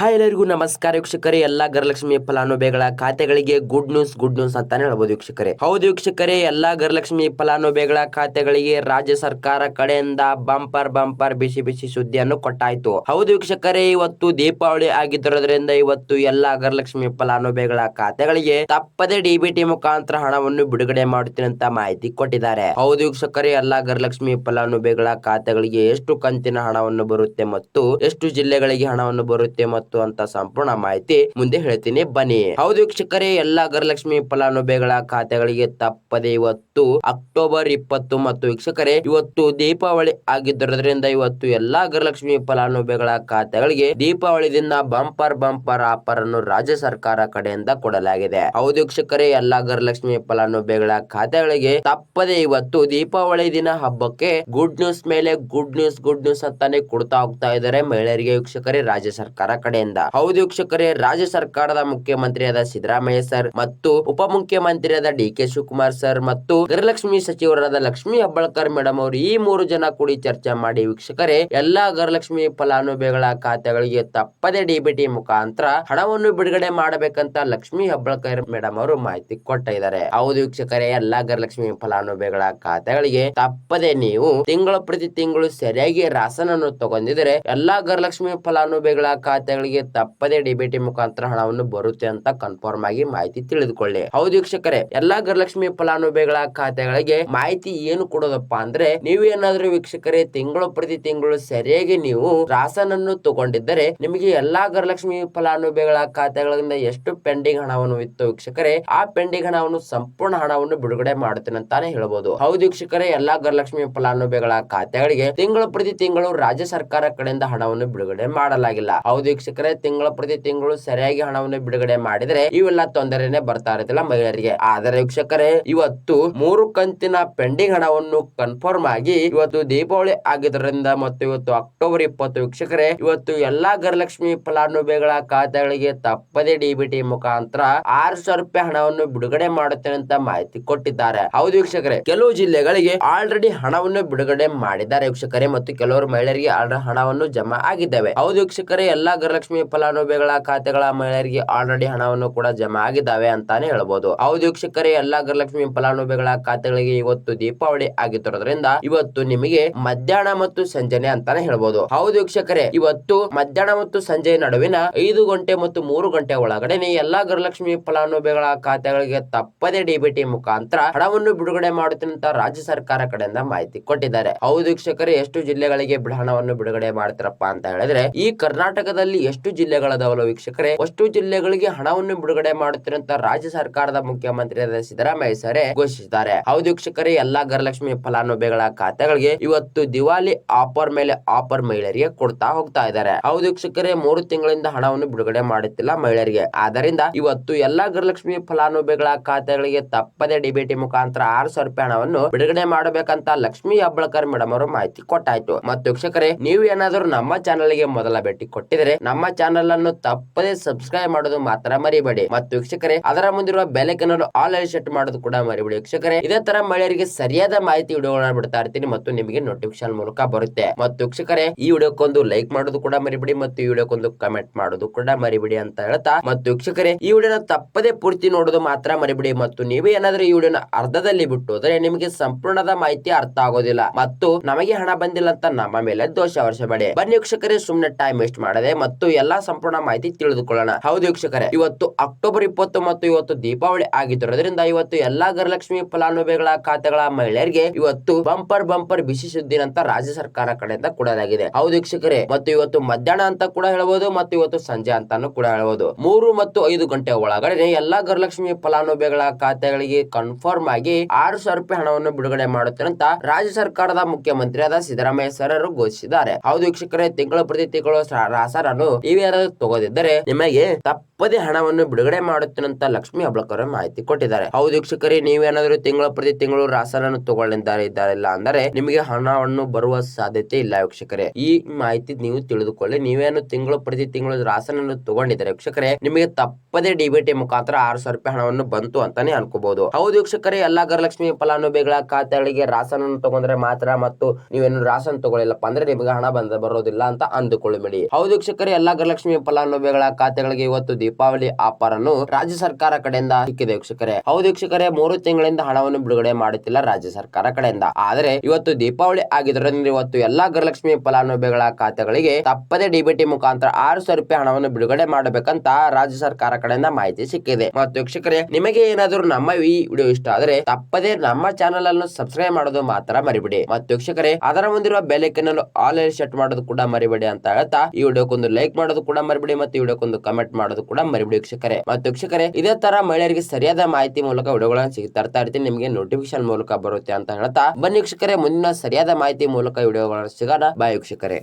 Hi ಎಲ್ಲರಿಗೂ ನಮಸ್ಕಾರ ವೀಕ್ಷಕರೇ, ಎಲ್ಲಾ ಗರಲಕ್ಷ್ಮಿ ಫಲಾನುಭವಿಗಳ ಖಾತೆಗಳಿಗೆ ಗುಡ್ ನ್ಯೂಸ್ ಗುಡ್ ನ್ಯೂಸ್ ಅಂತಾನೆ ಹೇಳ್ಬೋದು ವೀಕ್ಷಕರೇ. ಹೌದು ವೀಕ್ಷಕರೇ, ಎಲ್ಲಾ ಗರಲಕ್ಷ್ಮಿ ಫಲಾನುಭವಿಗಳ ಖಾತೆಗಳಿಗೆ ರಾಜ್ಯ ಸರ್ಕಾರ ಕಡೆಯಿಂದ ಬಂಪರ್ ಬಂಪರ್ ಬಿಸಿ ಬಿಸಿ ಸುದ್ದಿಯನ್ನು ಕೊಟ್ಟಾಯ್ತು. ಹೌದು ವೀಕ್ಷಕರೇ, ಇವತ್ತು ದೀಪಾವಳಿ ಆಗಿದ್ದಿರೋದ್ರಿಂದ ಇವತ್ತು ಎಲ್ಲಾ ಗರಲಕ್ಷ್ಮಿ ಫಲಾನುಭವಿಗಳ ಖಾತೆಗಳಿಗೆ ತಪ್ಪದೆ ಡಿಬಿಟಿ ಮುಖಾಂತರ ಹಣವನ್ನು ಬಿಡುಗಡೆ ಮಾಡುತ್ತೇನೆ ಅಂತ ಮಾಹಿತಿ ಕೊಟ್ಟಿದ್ದಾರೆ. ಹೌದು ವೀಕ್ಷಕರೇ, ಎಲ್ಲಾ ಗರಲಕ್ಷ್ಮಿ ಫಲಾನುಭವಿಗಳ ಖಾತೆಗಳಿಗೆ ಎಷ್ಟು ಕಂತಿನ ಹಣವನ್ನು ಬರುತ್ತೆ ಮತ್ತು ಎಷ್ಟು ಜಿಲ್ಲೆಗಳಿಗೆ ಹಣವನ್ನು ಬರುತ್ತೆ ಮತ್ತು ಅಂತ ಸಂಪೂರ್ಣ ಮಾಹಿತಿ ಮುಂದೆ ಹೇಳ್ತೀನಿ. ಬನ್ನಿ. ಹೌದು ವೀಕ್ಷಕರೇ, ಎಲ್ಲಾ ಗರಲಕ್ಷ್ಮಿ ಫಲಾನುಭವಿಗಳ ಖಾತೆಗಳಿಗೆ ತಪ್ಪದೆ ಇವತ್ತು ಅಕ್ಟೋಬರ್ ಇಪ್ಪತ್ತು ಮತ್ತು ವೀಕ್ಷಕರೇ, ಇವತ್ತು ದೀಪಾವಳಿ ಆಗಿದ್ದರಿಂದ ಇವತ್ತು ಎಲ್ಲಾ ಗರಲಕ್ಷ್ಮಿ ಫಲಾನುಭವಿಗಳ ಖಾತೆಗಳಿಗೆ ದೀಪಾವಳಿ ದಿನ ಬಂಪರ್ ಬಂಪರ್ ಆಫರ್ ಅನ್ನು ರಾಜ್ಯ ಸರ್ಕಾರ ಕಡೆಯಿಂದ ಕೊಡಲಾಗಿದೆ. ಹೌದು ವೀಕ್ಷಕರೇ, ಎಲ್ಲಾ ಗರಲಕ್ಷ್ಮಿ ಫಲಾನುಭವಿಗಳ ಖಾತೆಗಳಿಗೆ ತಪ್ಪದೆ ಇವತ್ತು ದೀಪಾವಳಿ ದಿನ ಹಬ್ಬಕ್ಕೆ ಗುಡ್ ನ್ಯೂಸ್ ಮೇಲೆ ಗುಡ್ ನ್ಯೂಸ್ ಗುಡ್ ನ್ಯೂಸ್ ಅಂತಾನೆ ಕೊಡ್ತಾ ಹೋಗ್ತಾ ಇದ್ದಾರೆ ಮಹಿಳೆಯರಿಗೆ ವೀಕ್ಷಕರೇ, ರಾಜ್ಯ ಸರ್ಕಾರ ಕಡೆಯಿಂದ ಹೌದು ವೀಕ್ಷಕರೇ, ರಾಜ್ಯ ಸರ್ಕಾರದ ಮುಖ್ಯಮಂತ್ರಿಯಾದ ಸಿದ್ದರಾಮಯ್ಯ ಸರ್ ಮತ್ತು ಉಪಮುಖ್ಯಮಂತ್ರಿಯಾದ ಡಿ ಕೆ ಶಿವಕುಮಾರ್ ಸರ್ ಮತ್ತು ಗೃಹಲಕ್ಷ್ಮಿ ಸಚಿವರಾದ ಲಕ್ಷ್ಮಿ ಹೆಬ್ಬಾಳ್ಕರ್ ಮೇಡಮ್ ಅವರು ಈ ಮೂರು ಜನ ಕೂಡಿ ಚರ್ಚೆ ಮಾಡಿ ವೀಕ್ಷಕರೇ, ಎಲ್ಲಾ ಗೃಹಲಕ್ಷ್ಮಿ ಫಲಾನುಭವಿಗಳ ಖಾತೆಗಳಿಗೆ ತಪ್ಪದೆ ಡಿಬಿಟಿ ಮುಖಾಂತರ ಹಣವನ್ನು ಬಿಡುಗಡೆ ಮಾಡಬೇಕಂತ ಲಕ್ಷ್ಮಿ ಹೆಬ್ಬಾಳ್ಕರ್ ಮೇಡಮ್ ಅವರು ಮಾಹಿತಿ ಕೊಟ್ಟಿದ್ದಾರೆ. ಹೌದು ವೀಕ್ಷಕರೇ, ಎಲ್ಲಾ ಗೃಹಲಕ್ಷ್ಮಿ ಫಲಾನುಭವಿಗಳ ಖಾತೆಗಳಿಗೆ ತಪ್ಪದೆ ನೀವು ತಿಂಗಳು ಪ್ರತಿ ತಿಂಗಳು ಸರಿಯಾಗಿ ರಾಸನನ್ನು ತಗೊಂಡಿದ್ರೆ ಎಲ್ಲಾ ಗೃಹಲಕ್ಷ್ಮಿ ಫಲಾನುಭವಿಗಳ ಖಾತೆಗಳಿಗೆ ತಪ್ಪದೆ ಡಿಬಿಟಿ ಮುಖಾಂತರ ಹಣವನ್ನು ಬರುತ್ತೆ ಅಂತ ಕನ್ಫರ್ಮ್ ಆಗಿ ಮಾಹಿತಿ ತಿಳಿದುಕೊಳ್ಳಿ. ಹೌದು ವೀಕ್ಷಕರೇ, ಎಲ್ಲಾ ಗೃಹಲಕ್ಷ್ಮಿ ಫಲಾನುಭವಿಗಳ ಖಾತೆಗಳಿಗೆ ಮಾಹಿತಿ ಏನು ಕೊಡೋದಪ್ಪ ಅಂದ್ರೆ, ನೀವು ಏನಾದ್ರೂ ವೀಕ್ಷಕರೇ, ತಿಂಗಳು ಪ್ರತಿ ತಿಂಗಳು ಸರಿಯಾಗಿ ನೀವು ರಾಸನನ್ನು ತಗೊಂಡಿದ್ದರೆ, ನಿಮಗೆ ಎಲ್ಲಾ ಗೃಹಲಕ್ಷ್ಮಿ ಫಲಾನುಭವಿಗಳ ಖಾತೆಗಳಿಂದ ಎಷ್ಟು ಪೆಂಡಿಂಗ್ ಹಣವನ್ನು ಇತ್ತು ವೀಕ್ಷಕರೇ, ಆ ಪೆಂಡಿಂಗ್ ಹಣವನ್ನು ಸಂಪೂರ್ಣ ಹಣವನ್ನು ಬಿಡುಗಡೆ ಮಾಡುತ್ತೇನೆ ಅಂತಾನೆ ಹೇಳಬಹುದು ಹೌದು ವೀಕ್ಷಕರೇ, ಎಲ್ಲಾ ಗೃಹಲಕ್ಷ್ಮಿ ಫಲಾನುಭವಿಗಳ ಖಾತೆಗಳಿಗೆ ತಿಂಗಳು ಪ್ರತಿ ತಿಂಗಳು ರಾಜ್ಯ ಸರ್ಕಾರ ಕಡೆಯಿಂದ ಹಣವನ್ನು ಬಿಡುಗಡೆ ಮಾಡಲಾಗಿಲ್ಲ. ಹೌದು ವೀಕ್ಷಕರೇ ತಿಂಗಳು ಪ್ರತಿ ತಿಂಗಳು ಸರಿಯಾಗಿ ಹಣವನ್ನು ಬಿಡುಗಡೆ ಮಾಡಿದ್ರೆ ಇವೆಲ್ಲ ತೊಂದರೆನೆ ಬರ್ತಾ ಇರುತ್ತಿಲ್ಲ ಮಹಿಳೆಯರಿಗೆ. ಆದರೆ ವೀಕ್ಷಕರೇ, ಇವತ್ತು ಮೂರು ಕಂತಿನ ಪೆಂಡಿಂಗ್ ಹಣವನ್ನು ಕನ್ಫರ್ಮ್ ಆಗಿ ಇವತ್ತು ದೀಪಾವಳಿ ಆಗಿದ್ದರಿಂದ ಮತ್ತು ಇವತ್ತು ಅಕ್ಟೋಬರ್ ಇಪ್ಪತ್ತು ವೀಕ್ಷಕರೇ, ಇವತ್ತು ಎಲ್ಲಾ ಗರಲಕ್ಷ್ಮಿ ಫಲಾನುಭವಿಗಳ ಖಾತೆಗಳಿಗೆ ತಪ್ಪದೆ ಡಿಬಿಟಿ ಮುಖಾಂತರ ಆರು ಸಾವಿರ ರೂಪಾಯಿ ಹಣವನ್ನು ಬಿಡುಗಡೆ ಮಾಡುತ್ತೇನೆ ಅಂತ ಮಾಹಿತಿ ಕೊಟ್ಟಿದ್ದಾರೆ. ಹೌದು ವೀಕ್ಷಕರೇ, ಕೆಲವು ಜಿಲ್ಲೆಗಳಿಗೆ ಆಲ್ರೆಡಿ ಹಣವನ್ನು ಬಿಡುಗಡೆ ಮಾಡಿದ್ದಾರೆ ವೀಕ್ಷಕರೇ ಮತ್ತು ಕೆಲವರು ಮಹಿಳೆಯರಿಗೆ ಹಣವನ್ನು ಜಮಾ ಆಗಿದ್ದಾವೆ. ಹೌದು ವೀಕ್ಷಕರೇ, ಎಲ್ಲಾ ಗೃಹಲಕ್ಷ್ಮಿ ಫಲಾನುಭವಿಗಳ ಖಾತೆಗಳ ಮಹಿಳೆಯರಿಗೆ ಆಲ್ರೆಡಿ ಹಣವನ್ನು ಕೂಡ ಜಮಾ ಆಗಿದ್ದಾವೆ ಅಂತಾನೆ ಹೇಳಬಹುದು ಹೌದು ವೀಕ್ಷಕರೇ, ಎಲ್ಲಾ ಗೃಹಲಕ್ಷ್ಮಿ ಫಲಾನುಭವಿಗಳ ಖಾತೆಗಳಿಗೆ ಇವತ್ತು ದೀಪಾವಳಿ ಆಗಿತ್ತಿರೋದ್ರಿಂದ ಇವತ್ತು ನಿಮಗೆ ಮಧ್ಯಾಹ್ನ ಮತ್ತು ಸಂಜೆನೆ ಅಂತಾನೆ ಹೇಳಬಹುದು ಹೌದು ವೀಕ್ಷಕರೇ, ಇವತ್ತು ಮಧ್ಯಾಹ್ನ ಮತ್ತು ಸಂಜೆ ನಡುವಿನ ಐದು ಗಂಟೆ ಮತ್ತು ಮೂರು ಗಂಟೆ ಒಳಗಡೆ ಎಲ್ಲಾ ಗೃಹಲಕ್ಷ್ಮಿ ಫಲಾನುಭವಿಗಳ ಖಾತೆಗಳಿಗೆ ತಪ್ಪದೇ ಡಿಬಿಟಿ ಮುಖಾಂತರ ಹಣವನ್ನು ಬಿಡುಗಡೆ ಮಾಡುತ್ತಿರುವಂತಹ ರಾಜ್ಯ ಸರ್ಕಾರ ಕಡೆಯಿಂದ ಮಾಹಿತಿ ಕೊಟ್ಟಿದ್ದಾರೆ. ಹೌದು ವೀಕ್ಷಕರೇ, ಎಷ್ಟು ಜಿಲ್ಲೆಗಳಿಗೆ ಹಣವನ್ನು ಬಿಡುಗಡೆ ಮಾಡ್ತಾರಪ್ಪ ಅಂತ ಹೇಳಿದ್ರೆ ಈ ಕರ್ನಾಟಕದಲ್ಲಿ ಎಷ್ಟು ಜಿಲ್ಲೆಗಳದಾವಲ್ಲ ವೀಕ್ಷಕರೇ. ಅಷ್ಟು ಜಿಲ್ಲೆಗಳಿಗೆ ಹಣವನ್ನು ಬಿಡುಗಡೆ ಮಾಡುತ್ತಿರುವಂತಹ ರಾಜ್ಯ ಸರ್ಕಾರದ ಮುಖ್ಯಮಂತ್ರಿ ಸಿದ್ದರಾಮಯ್ಯ ಸರೇ ಘೋಷಿಸಿದ್ದಾರೆ. ಹೌದು ವೀಕ್ಷಕರೇ, ಎಲ್ಲಾ ಗರಲಕ್ಷ್ಮಿ ಫಲಾನುಭವಿಗಳ ಖಾತೆಗಳಿಗೆ ಇವತ್ತು ದಿವಾಲಿ ಆಫರ್ ಮೇಲೆ ಆಫರ್ ಮಹಿಳೆಯರಿಗೆ ಕೊಡ್ತಾ ಹೋಗ್ತಾ ಇದ್ದಾರೆ. ಹೌದು ವೀಕ್ಷಕರೇ, ಮೂರು ತಿಂಗಳಿಂದ ಹಣವನ್ನು ಬಿಡುಗಡೆ ಮಾಡುತ್ತಿಲ್ಲ ಮಹಿಳೆಯರಿಗೆ. ಆದ್ದರಿಂದ ಇವತ್ತು ಎಲ್ಲಾ ಗೃಹಲಕ್ಷ್ಮಿ ಫಲಾನುಭವಿಗಳ ಖಾತೆಗಳಿಗೆ ತಪ್ಪದೆ ಡಿಬಿಟಿ ಮುಖಾಂತರ ಆರು ಸಾವಿರ ರೂಪಾಯಿ ಹಣವನ್ನು ಬಿಡುಗಡೆ ಮಾಡಬೇಕಂತ ಲಕ್ಷ್ಮಿ ಅಬ್ಬಳಕರ್ ಮೇಡಮ್ ಅವರು ಮಾಹಿತಿ ಕೊಟ್ಟಾಯ್ತು. ಮತ್ತು ವೀಕ್ಷಕರೇ, ನೀವು ಏನಾದರೂ ನಮ್ಮ ಚಾನೆಲ್ಗೆ ಮೊದಲ ಭೇಟಿ ಕೊಟ್ಟಿದ್ರೆ ನಮ್ಮ ಚಾನೆಲ್ ಅನ್ನು ತಪ್ಪದೆ ಸಬ್ಸ್ಕ್ರೈಬ್ ಮಾಡೋದು ಮಾತ್ರ ಮರಿಬೇಡಿ. ಮತ್ತು ವೀಕ್ಷಕರೇ, ಅದರ ಮುಂದಿರುವ ಬೆಲೆಕನ್ನು ಆಲ್ ಸೆಟ್ ಮಾಡೋದು ಕೂಡ ಮರಿಬೇಡಿ. ವೀಕ್ಷಕರೇ, ಇದೇ ತರ ಮಹಿಳೆಯರಿಗೆ ಸರಿಯಾದ ಮಾಹಿತಿ ವಿಡಿಯೋಗಳನ್ನ ಬಿಡ್ತಾ ಇರ್ತೀನಿ ಮತ್ತು ನಿಮಗೆ ನೋಟಿಫಿಕೇಶನ್ ಮೂಲಕ ಬರುತ್ತೆ. ಮತ್ತು ವೀಕ್ಷಕರೇ, ಈ ವಿಡಿಯೋಕ್ಕೊಂದು ಲೈಕ್ ಮಾಡೋದು ಕೂಡ ಮರಿಬೇಡಿ ಮತ್ತು ಈ ವಿಡಿಯೋಕ್ಕೊಂದು ಕಮೆಂಟ್ ಮಾಡೋದು ಕೂಡ ಮರಿಬೇಡಿ ಅಂತ ಹೇಳ್ತಾ. ಮತ್ತು ವೀಕ್ಷಕರೇ, ಈ ವಿಡಿಯೋನ ತಪ್ಪದೆ ಪೂರ್ತಿ ನೋಡೋದು ಮಾತ್ರ ಮರಿಬೇಡಿ. ಮತ್ತು ನೀವೇ ಏನಾದ್ರೂ ಈ ವಿಡಿಯೋನ ಅರ್ಧದಲ್ಲಿ ಬಿಟ್ಟು ಹೋದ್ರೆ ನಿಮಗೆ ಸಂಪೂರ್ಣದ ಮಾಹಿತಿ ಅರ್ಥ ಆಗೋದಿಲ್ಲ. ಮತ್ತು ನಮಗೆ ಹಣ ಬಂದಿಲ್ಲ ಅಂತ ನಮ್ಮ ಮೇಲೆ ದೋಷ ವರ್ಷಬೇಡಿ. ಬನ್ನಿ ವೀಕ್ಷಕರೇ ಸುಮ್ಮನೆ ಟೈಮ್ ವೇಸ್ಟ್ ಮಾಡದೆ. ಮತ್ತು ಎಲ್ಲಾ ಸಂಪೂರ್ಣ ಮಾಹಿತಿ ತಿಳಿದುಕೊಳ್ಳೋಣ. ಹೌದು ವೀಕ್ಷಕರೇ, ಇವತ್ತು ಅಕ್ಟೋಬರ್ ಇಪ್ಪತ್ತು ಮತ್ತು ಇವತ್ತು ದೀಪಾವಳಿ ಆಗಿದ್ದರಿಂದ ಇವತ್ತು ಎಲ್ಲಾ ಗೃಹಲಕ್ಷ್ಮಿ ಫಲಾನುಭವಿಗಳ ಖಾತೆಗಳ ಮಹಿಳೆಯರಿಗೆ ಇವತ್ತು ಬಂಪರ್ ಬಂಪರ್ ಬಿಸಿ ಸುದ್ದಿ ಅಂತ ರಾಜ್ಯ ಸರ್ಕಾರ ಕಡೆಯಿಂದ ಕೊಡಲಾಗಿದೆ. ಹೌದು ವೀಕ್ಷಕರೇ, ಮತ್ತು ಇವತ್ತು ಮಧ್ಯಾಹ್ನ ಅಂತ ಕೂಡ ಹೇಳಬಹುದು ಮತ್ತು ಇವತ್ತು ಸಂಜೆ ಅಂತಾನು ಕೂಡ ಹೇಳಬಹುದು ಮೂರು ಮತ್ತು ಐದು ಗಂಟೆ ಒಳಗಡೆ ಎಲ್ಲಾ ಗೃಹಲಕ್ಷ್ಮಿ ಫಲಾನುಭವಿಗಳ ಖಾತೆಗಳಿಗೆ ಕನ್ಫರ್ಮ್ ಆಗಿ ಆರು ಸಾವಿರ ರೂಪಾಯಿ ಹಣವನ್ನು ಬಿಡುಗಡೆ ಮಾಡುತ್ತೇನೆ ಅಂತ ರಾಜ್ಯ ಸರ್ಕಾರದ ಮುಖ್ಯಮಂತ್ರಿಯಾದ ಸಿದ್ದರಾಮಯ್ಯ ಸರ್ ಘೋಷಿಸಿದ್ದಾರೆ. ಹೌದು ವೀಕ್ಷಕರೇ, ತಿಂಗಳ ಪ್ರತಿ ತಿಂಗಳು ಸರ್ ರಾಸರನ್ನು ನೀವು ಯಾರಾದ್ರೂ ತಗೋದಿದ್ದರೆ ನಿಮಗೆ ತಪ್ಪದೆ ಹಣವನ್ನು ಬಿಡುಗಡೆ ಮಾಡುತ್ತೇನೆ ಲಕ್ಷ್ಮಿ ಹೆಬ್ಬಾಳ್ಕರ್ ಮಾಹಿತಿ ಕೊಟ್ಟಿದ್ದಾರೆ. ಹೌದು ವೀಕ್ಷಕರೇ ನೀವೇನಾದ್ರೂ ತಿಂಗಳ ಪ್ರತಿ ತಿಂಗಳು ರಾಸನನ್ನು ತಗೊಳ್ಳಿದ್ದಾರೆ ಇದ್ದಾರಿಲ್ಲ ಅಂದರೆ ನಿಮಗೆ ಹಣವನ್ನು ಬರುವ ಸಾಧ್ಯತೆ ಇಲ್ಲ ವೀಕ್ಷಕರೇ. ಈ ಮಾಹಿತಿ ನೀವು ತಿಳಿದುಕೊಳ್ಳಿ. ನೀವೇನು ತಿಂಗಳು ಪ್ರತಿ ತಿಂಗಳು ರಾಸನನ್ನು ತಗೊಂಡಿದ್ದಾರೆ ವೀಕ್ಷಕರೇ, ನಿಮಗೆ ತಪ್ಪದೆ ಡಿಬಿಟಿ ಮುಖಾಂತರ ಆರು ಸಾವಿರ ರೂಪಾಯಿ ಹಣವನ್ನು ಬಂತು ಅಂತಾನೆ ಅನ್ಕೋಬಹುದು. ಹೌದು ವೀಕ್ಷಕರೇ, ಎಲ್ಲಾ ಗರಲಕ್ಷ್ಮಿ ಫಲಾನುಭವಿಗಳ ಖಾತೆಗಳಿಗೆ ರಾಸನನ್ನು ತಗೊಂಡ್ರೆ ಮಾತ್ರ ಮತ್ತು ನೀವೇನು ರಾಸನ್ ತಗೊಳ್ಳಿಲ್ಲಪ್ಪ ಅಂದ್ರೆ ನಿಮಗೆ ಹಣ ಬಂದ ಬರೋದಿಲ್ಲ ಅಂತ ಅಂದುಕೊಳ್ಳಬೇಡಿ ಹೌದು ವೀಕ್ಷಕರೇ, ಎಲ್ಲಾ ಎಲ್ಲಾ ಗೃಹಲಕ್ಷ್ಮಿ ಫಲಾನುಭವಿಗಳ ಖಾತೆಗಳಿಗೆ ಇವತ್ತು ದೀಪಾವಳಿ ಆಫರ್ ಅನ್ನು ರಾಜ್ಯ ಸರ್ಕಾರ ಕಡೆಯಿಂದ ಸಿಕ್ಕಿದೆ ವೀಕ್ಷಕರೇ. ಹೌದು ವೀಕ್ಷಕರೇ, ಮೂರು ತಿಂಗಳಿಂದ ಹಣವನ್ನು ಬಿಡುಗಡೆ ಮಾಡುತ್ತಿಲ್ಲ ರಾಜ್ಯ ಸರ್ಕಾರ ಕಡೆಯಿಂದ. ಆದರೆ ಇವತ್ತು ದೀಪಾವಳಿ ಆಗಿದ್ದರಿಂದ ಇವತ್ತು ಎಲ್ಲಾ ಗೃಹಲಕ್ಷ್ಮಿ ಫಲಾನುಭವಿಗಳ ಖಾತೆಗಳಿಗೆ ತಪ್ಪದೆ ಡಿಬಿಟಿ ಮುಖಾಂತರ ಆರು ರೂಪಾಯಿ ಹಣವನ್ನು ಬಿಡುಗಡೆ ಮಾಡಬೇಕಂತ ರಾಜ್ಯ ಸರ್ಕಾರ ಕಡೆಯಿಂದ ಮಾಹಿತಿ ಸಿಕ್ಕಿದೆ. ಮತ್ತು ವೀಕ್ಷಕರೇ, ನಿಮಗೆ ಏನಾದರೂ ನಮ್ಮ ಈ ವಿಡಿಯೋ ಇಷ್ಟ ಆದರೆ ತಪ್ಪದೆ ನಮ್ಮ ಚಾನೆಲ್ ಅನ್ನು ಸಬ್ಸ್ಕ್ರೈಬ್ ಮಾಡೋದು ಮಾತ್ರ ಮರಿಬೇಡಿ. ಮತ್ತು ವೀಕ್ಷಕರೇ, ಅದರ ಮುಂದಿರುವ ಬೆಲೆ ಅನ್ನು ಆಲ್ ಸೆಟ್ ಮಾಡೋದು ಕೂಡ ಮರಿಬೇಡಿ ಅಂತ ಹೇಳ್ತಾ ಈ ವಿಡಿಯೋಕ್ಕೊಂದು ಲೈಕ್ ಮಾಡೋದು ಕೂಡ ಮರಿಬಿಡಿ ಮತ್ತೆ ವಿಡಿಯೋಕ್ಕೊಂದು ಕಮೆಂಟ್ ಮಾಡೋದು ಕೂಡ ಮರಿಬಿಡಿ ವೀಕ್ಷಕರೇ. ಮತ್ತು ವೀಕ್ಷಕರೇ, ಇದೇ ತರ ಮಹಿಳೆಯರಿಗೆ ಸರಿಯಾದ ಮಾಹಿತಿ ಮೂಲಕ ವಿಡಿಯೋಗಳನ್ನು ಸಿಗ್ತಾ ತರ್ತಾ ಇರ್ತೀನಿ. ನಿಮಗೆ ನೋಟಿಫಿಕೇಶನ್ ಮೂಲಕ ಬರುತ್ತೆ ಅಂತ ಹೇಳ್ತಾ. ಬನ್ನಿ ವೀಕ್ಷಕರೇ, ಮುಂದಿನ ಸರಿಯಾದ ಮಾಹಿತಿ ಮೂಲಕ ವಿಡಿಯೋಗಳನ್ನು ಸಿಗೋಣ. ಬಾಯ್ ವೀಕ್ಷಕರೇ.